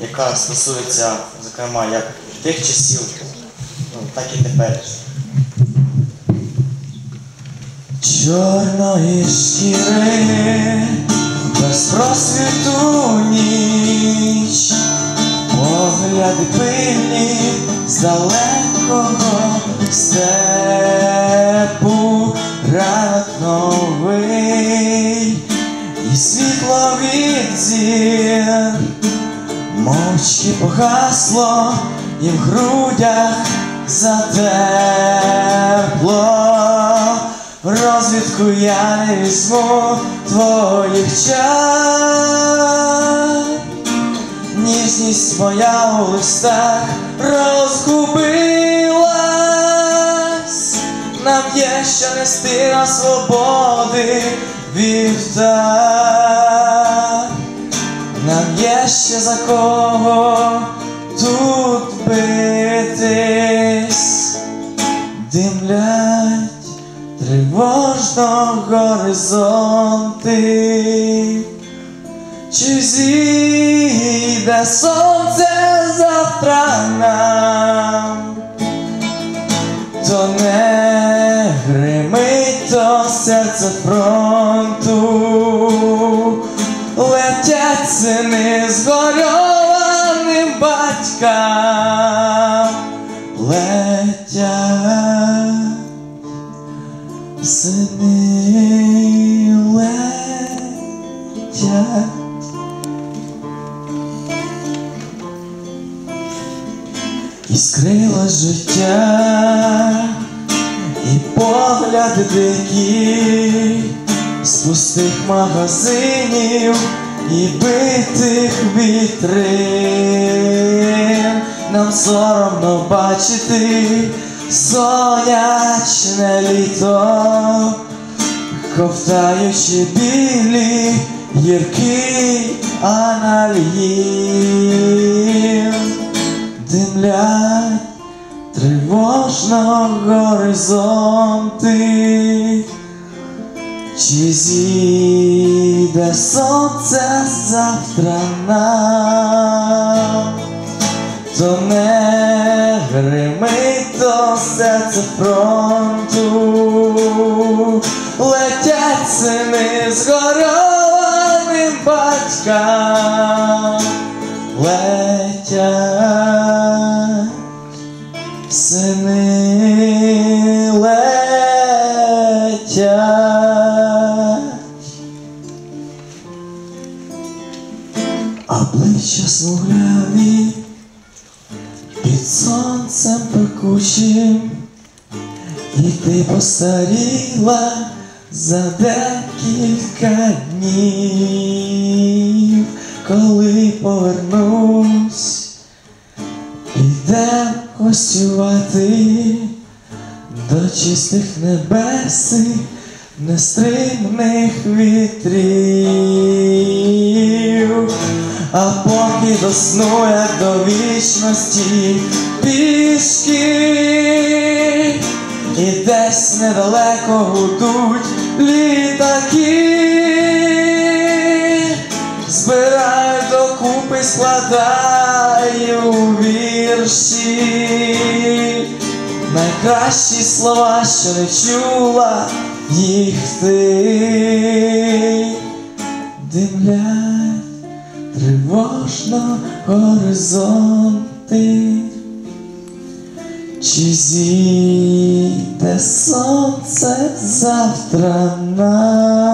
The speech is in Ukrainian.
яка стосується, зокрема, як тих часів, ну, так і теперішніх. Чорної шкіри без просвіту ніч, погляди пильні з далекого степу, ранок новий і світло від зір, мовчки погасло і в грудях затепло. Розвідку я не візьму твоїх чар. Ніжність моя у листах розгубилась. Нам є що нести на свободи вівтар. Ще за кого тут битись, димлять тривожно горизонти, чи зійде сонце завтра нам, то не гримить то серце фронту, летять сини з горьованим батькам, летять сини летять. Іскрило життя і погляди дикі з пустих магазинів і битих вітрин. Нам соромно бачити сонячне літо, ковтаючи білі гіркий анальгін, димлять тривожно горизонти, чи зійде сонце завтра нам, то не гримить то серце фронту, летять сини з горованим батькам, летять Обличчя смугляві під сонцем пекучим, і ти постаріла за декілька днів, коли повернусь, підем гостювати до чистих небес нестримних вітрів, а поки до сну, до вічності пішки, і десь недалеко гудуть літаки, збираю докупи, складаю вірші. Найкращі слова, що не чула їх ти. Димлять тривожно горизонти, чи зійде сонце завтра нам?